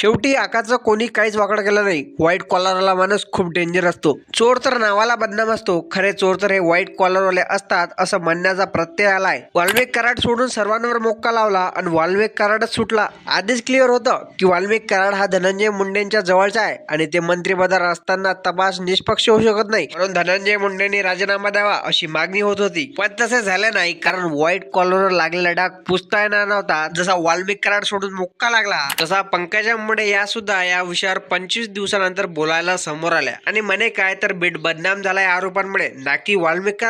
शेवटी आकाचं कोणी काहीच वाकड केलं नाही. व्हाईट कॉलरवाला माणूस खूप डेंजर असतो. चोर तर नावाला बदनाम असतो. खरे चोर तर हे व्हाईट कॉलरवाले असतात असं म्हणण्याचा प्रत्यय आलाय वाल्मिक कराड सोडून सर्वांवर मोक्का लावला आणि वाल्मिक कराडच सुटला. आधीच क्लिअर होतं की वाल्मिक कराड हा धनंजय मुंडेंच्या जवळचा आहे आणि ते मंत्रिपदावर असताना तपास निष्पक्ष होऊ शकत नाही. म्हणून धनंजय मुंडेंनी राजीनामा द्यावा अशी मागणी होत होती. पण तसे झाले नाही कारण व्हाईट कॉलरवर लागलेला डाग पुसता येणार नव्हता. जसा वाल्मिक कराड सोडून मुक्का लागला तसा पंकजा मुंडे या सुद्धा या विषयावर पंचवीस दिवसानंतर बोलायला समोर आल्या. आणि म्हणे काय तर बीट बदनाम झालाय आरोपांमुळे. ना की वाल्मिक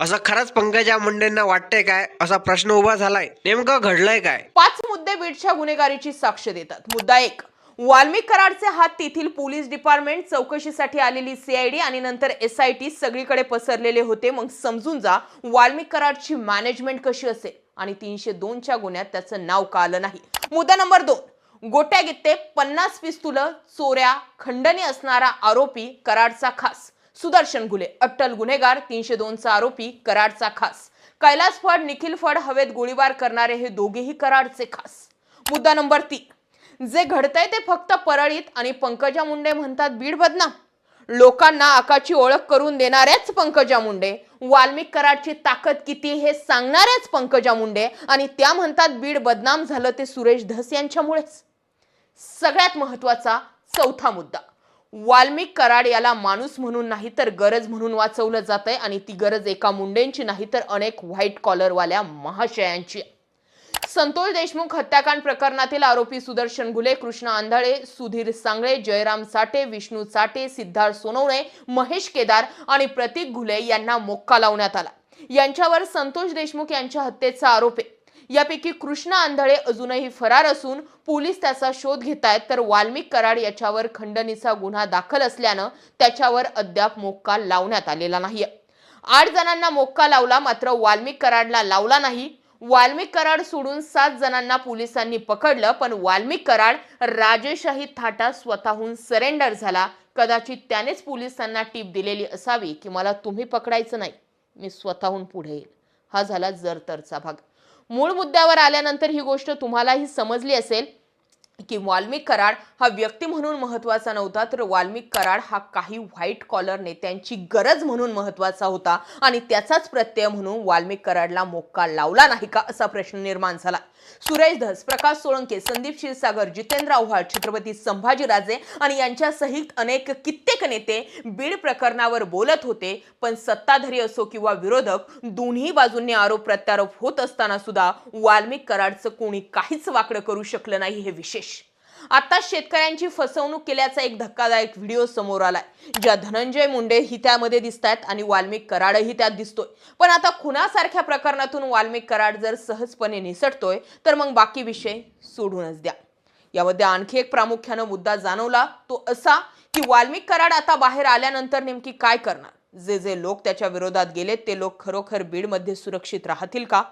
असं खरंच पंकजा मुंडेंना वाटतंय काय? असा प्रश्न उभा झालाय. नेमकं घडलंय काय? पाच मुद्दे बीडच्या गुन्हेगारीची साक्ष देतात. मुद्दा एक वाल्मिक कराडचे हात तेथील पोलीस डिपार्टमेंट चौकशीसाठी आलेली सीआयडी आणि नंतर एस आय टी सगळीकडे पसरलेले होते. मग समजून जा वाल्मिक कराडची मॅनेजमेंट कशी असेल? आणि तीनशे दोनच्या गुन्ह्यात त्याचं नाव का आलं नाही? मुद्दा नंबर दोन गोट्या गित्ते पन्नास पिस्तुलं चोऱ्या खंडणी असणारा आरोपी कराडचा खास. सुदर्शन घुले अट्टल गुन्हेगार तीनशे दोनचा आरोपी कराडचा खास. कैलास फड निखिल फड हवेत गोळीबार करणारे हे दोघेही कराडचे खास. मुद्दा नंबर तीन. जे घडतंय ते फक्त परळीत आणि पंकजा मुंडे म्हणतात बीड बदनाम. लोकांना आकाची ओळख करून देणाऱ्याच पंकजा मुंडे. वाल्मिक कराडची ताकद किती हे सांगणाऱ्याच पंकजा मुंडे आणि त्या म्हणतात बीड बदनाम झालं ते सुरेश धस यांच्यामुळेच. सगळ्यात महत्त्वाचा चौथा मुद्दा. वाल्मिक कराड याला माणूस म्हणून नाही तर गरज म्हणून वाचवलं जात आहे आणि ती गरज एका मुंडेंची नाही तर अनेक व्हाईट कॉलरवाल्या महाशयांची आहे. संतोष देशमुख हत्याकांड प्रकरणातील आरोपी सुदर्शन घुले कृष्ण आंधळे सुधीर सांगळे जयराम साठे विष्णू साठे सिद्धार्थ सोनवणे महेश केदार आणि प्रतीक घुले यांना मोक्का लावण्यात आला. यांच्यावर संतोष देशमुख यांच्या हत्येचा आरोप आहे. यापैकी कृष्ण आंधळे अजूनही फरार असून पोलीस त्याचा शोध घेत आहेत तर वाल्मिक कराड याच्यावर खंडणीचा गुन्हा दाखल असल्यानं त्याच्यावर अद्याप मोक्का लावण्यात आलेला नाही आठ जणांना मोक्का लावला मात्र वाल्मिक कराडला लावला नाही. वाल्मिक कराड सोडून सात जणांना पोलिसांनी पकडलं पण वाल्मिक कराड राजेशाही थाटा स्वतःहून सरेंडर झाला. कदाचित त्यानेच पोलिसांना टीप दिलेली असावी की मला तुम्ही पकडायचं नाही मी स्वतःहून पुढे येईल. हा झाला जरतरचा भाग. मूळ मुद्द्यावर आल्यानंतर ही गोष्ट तुम्हालाही समजली असेल. की वाल्मिक कराड हा व्यक्ती म्हणून महत्त्वाचा नव्हता तर वाल्मिक कराड हा काही व्हाईट कॉलर नेत्यांची गरज म्हणून महत्त्वाचा होता आणि त्याचाच प्रत्यय म्हणून वाल्मिक कराडला मोक्का लावला नाही का असा प्रश्न निर्माण झाला. सुरेश धस प्रकाश सोळंके संदीप क्षीरसागर जितेंद्र आव्हाड छत्रपती संभाजीराजे आणि यांच्यासहित अनेक कित्येक नेते बीड प्रकरणावर बोलत होते पण सत्ताधारी असो किंवा विरोधक दोन्ही बाजूंनी आरोप प्रत्यारोप होत असताना सुद्धा वाल्मिक कराडचं कोणी काहीच वाकडं करू शकलं नाही हे विशेष. आता शेतकऱ्यांची फसवणूक केल्याचा एक धक्कादायक व्हिडिओ समोर आलाय. ज्या धनंजय मुंडे ही त्यामध्ये दिसत आहेत आणि वाल्मिक कराडही त्यात दिसतोय. पण आता खुनासारख्या प्रकरणातून वाल्मिक कराड जर सहजपणे निसटतोय तर मग बाकी विषय सोडूनच द्या. यामध्ये आणखी एक प्रामुख्यानं मुद्दा जाणवला तो असा की वाल्मिक कराड आता बाहेर आल्यानंतर नेमकी काय करणार? जे जे लोक त्याच्या विरोधात गेलेत ते लोक खरोखर बीडमध्ये सुरक्षित राहतील का?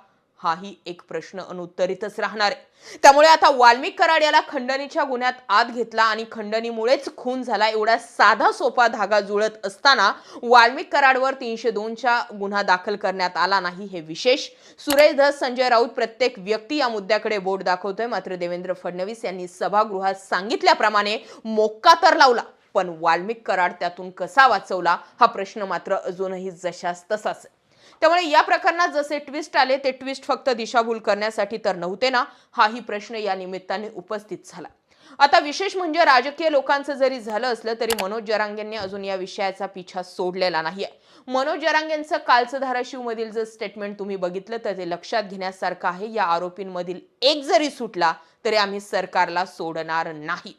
हाही एक प्रश्न अनुत्तरितच राहणार आहे. त्यामुळे आता वाल्मिक कराड याला खंडणीच्या गुन्ह्यात आत घेतला आणि खंडणीमुळेच खून झाला एवढा साधा सोपा धागा जुळत असताना वाल्मिक कराडवर तीनशे दोनच्या गुन्हा दाखल करण्यात आला नाही हे विशेष. सुरेश धस संजय राऊत प्रत्येक व्यक्ती या मुद्द्याकडे बोट दाखवतोय. मात्र देवेंद्र फडणवीस यांनी सभागृहात सांगितल्याप्रमाणे मोक्का तर लावला पण वाल्मिक कराड त्यातून कसा वाचवला हा प्रश्न मात्र अजूनही जशास तसाच आहे. त्यामुळे या प्रकरणात जसे ट्विस्ट आले ते ट्विस्ट फक्त दिशाभूल करण्यासाठी तर नव्हते ना? हाही प्रश्न या निमित्ताने उपस्थित झाला. आता विशेष म्हणजे राजकीय लोकांचं जरी झालं असलं तरी मनोज जरांगेंनी अजून या विषयाचा पिछा सोडलेला नाहीये. मनोज जरांगेंचं कालचं धाराशिव मधील जर स्टेटमेंट तुम्ही बघितलं तर ते लक्षात घेण्यासारखं आहे. या आरोपींमधील एक जरी सुटला तरी आम्ही सरकारला सोडणार नाही.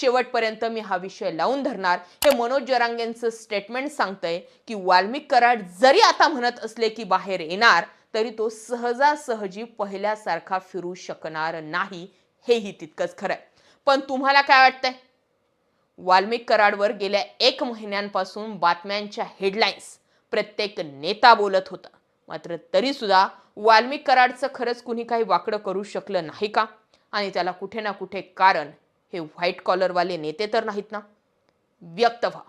शेवटपर्यंत मी हा विषय लावून धरणार. हे मनोज जरांगेंचं स्टेटमेंट सांगतंय की वाल्मिक कराड जरी आता म्हणत असले की बाहेर येणार तरी तो सहजासहजी पहिल्यासारखा फिरू शकणार नाही. हेही तितकंच खरंय. पण तुम्हाला काय वाटतंय? वाल्मिक कराडवर गेल्या एक महिन्यांपासून बातम्यांच्या हेडलाईन्स प्रत्येक नेता बोलत होता. मात्र तरी सुद्धा वाल्मिक कराडचं खरंच कुणी काही वाकडं करू शकलं नाही का? आणि त्याला कुठे ना कुठे कारण हे व्हाईट कॉलरवाले नेते तर नाहीत ना? व्यक्त व्हा.